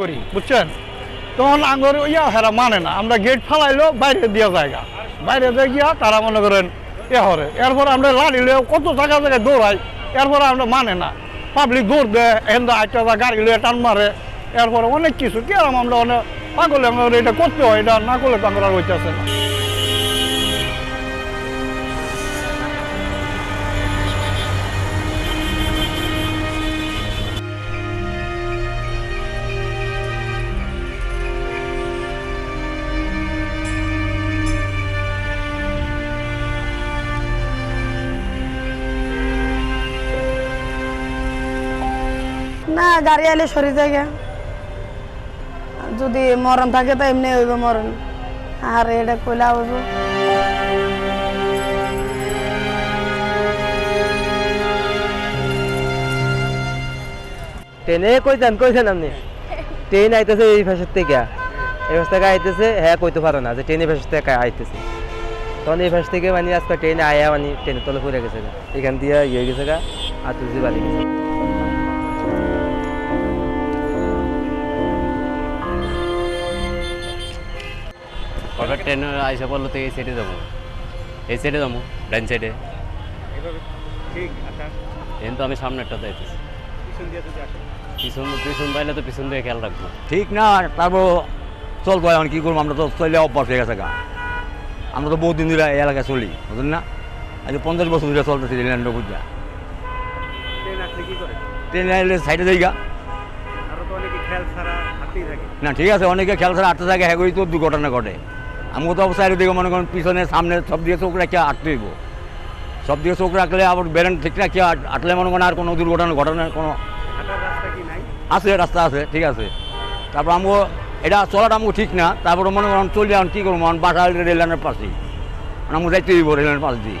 করি, বুঝছেন? তখন আঙ্গর ইয়া হেরা মানে না। আমরা গেট ফালাইলো, বাইরে দিয়া জায়গা। বাইরে দিয়ে গিয়া তারা মনে করেন, এ হরে। এরপর আমরা লাড়িলে কত জায়গা জায়গায় দৌড়াই, এরপর আমরা মানে না। পাবলিক দৌড় দেয় হেন্দা একটা গাড়ি লিয়ে টান মারে। এরপরে অনেক কিছু। কি আমরা অনেক পাগলে, আমরা এটা করতে হয়, এটা না করলে তো আমরা আর হইতেছে না। না, গাড়ি আইলে সরি জায়গা। যদি মরণ থাকে তো এমনি হইব মরণ। আর এটা কইলা হইব। ট্রেনে কইতেন কইছেন আপনি? ট্রেন আইতেছে এই ভাষার থেকে। এই ভাষা থেকে আইতেছে হ্যাঁ কইতে পারো না যে ট্রেন ভাষার থেকে আইতেছে। তখন এই ভাষা থেকে মানে আজকে ট্রেনে আয়া মানে ট্রেনের তলে পড়ে গেছে গা। এখান দিয়ে ইয়ে গেছে গা, আর তুলসী বাড়ি গেছে। হঠাৎ ট্রেনে আইসা পড়ল তো এই সাইডে যাব। এই সাইডে যাব ডাইন সাইডে এখন তো আমি সামনেরটা যাইতেছি। পিছন পিছন পাইলে তো পিছন দিয়ে খেয়াল রাখব। ঠিক না তারপর চলবো এখন কী করব? আমরা তো চলে অভ্যাস হয়ে গেছে গা। আমরা তো বহুদিন ধরে এই এলাকায় চলি বুঝলেন না? আজ পঞ্চাশ বছর ধরে চলতেছি রেলেন্দ্র পূজা ট্রেনে এলে সাইডে যাই গা। না ঠিক আছে অনেকে খেয়াল ছাড়া আটটা জায়গায় হ্যাঁ তো দুর্ঘটনা ঘটে। আমিও তো অবস্থায় দিকে মনে করেন পিছনে, সামনে সব দিকে চোখ রাখে আটতে দিব সব দিকে চোখ রাখলে আবার বেরেন ঠিক রাখে আটলে মনে করেন আর কোনো দুর্ঘটনা ঘটনার কোনো আছে, রাস্তা আছে, ঠিক আছে। তারপর আমগো এটা চলাটা আমাকে ঠিক না, তারপরে মনে করেন চলে এখন কী করব? বাসা রেল লাইনের পাশেই। আমি যাইতে দিব রেল লাইনের পাশ দিয়ে।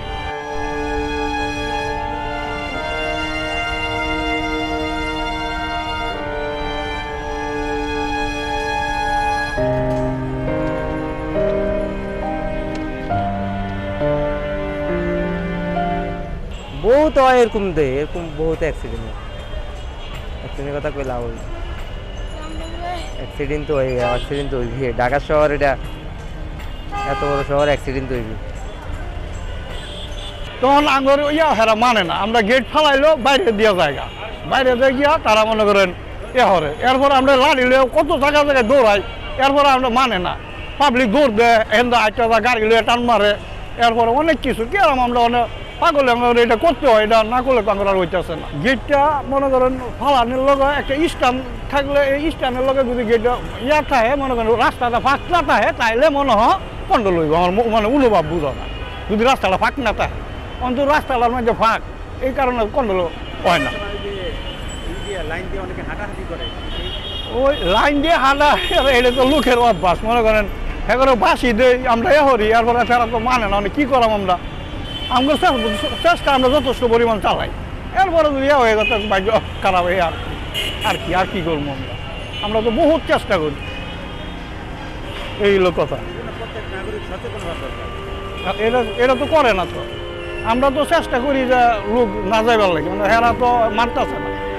বহুত হয় এরকম দে, এরকম বহুত অ্যাক্সিডেন্ট অ্যাক্সিডেন্টের কথা কইলা ওই অ্যাক্সিডেন্ট তো হয়ে অ্যাক্সিডেন্ট তো হইবি। ঢাকা শহর এটা এত বড় শহর অ্যাক্সিডেন্ট হইবি। তখন আঙ্গর ইয়া হেরা মানে না, আমরা গেট ফালাইলো, বাইরে দিয়া জায়গা। বাইরে দিয়ে গিয়া তারা মনে করেন এ হরে। এরপর আমরা লাড়িলে কত জায়গা জায়গায় দৌড়াই, এরপরে আমরা মানে না। পাবলিক দৌড় দেয় এন্দা একটা গাড়ি লিয়ে টান মারে, এরপরে অনেক কিছু। কি আমরা অনেক পাগলে আমরা এটা করতে হয়, এটা না করলে আমরা আর হইতেছে না। গেটটা মনে করেন ফালানোর লগে একটা স্ট্যান্ড থাকলে এই স্ট্যান্ডের লগে যদি গেটটা ইয়া থাকে, মনে করেন রাস্তাটা ফাঁকলা থাকে, তাইলে মনে হয় কন্ট্রোল হইব। আমার মানে অনুভব বুঝো না। যদি রাস্তাটা ফাঁক না থাকে, অন্তত রাস্তাটার মধ্যে ফাঁক, এই কারণে কন্ট্রোল হয় না। ওই লাইন দিয়ে হাঁটা এটা তো লোকের অভ্যাস, মনে করেন। এগারো বাসি দেই, আমরা এ হরি এরপরে ফেরা তো মানে না মানে কী করাম আমরা? আমরা চেষ্টা আমরা যথেষ্ট পরিমাণ চালাই। এরপরে যদি হয়ে গেছে ভাগ্য খারাপ হয়ে, আর আর কি আর কি করব আমরা? আমরা তো বহুত চেষ্টা করি। এই হলো কথা। এটা এটা তো করে না তো। আমরা তো চেষ্টা করি যে লোক না যাইবার লাগে। মানে হেরা তো মারতেছে না।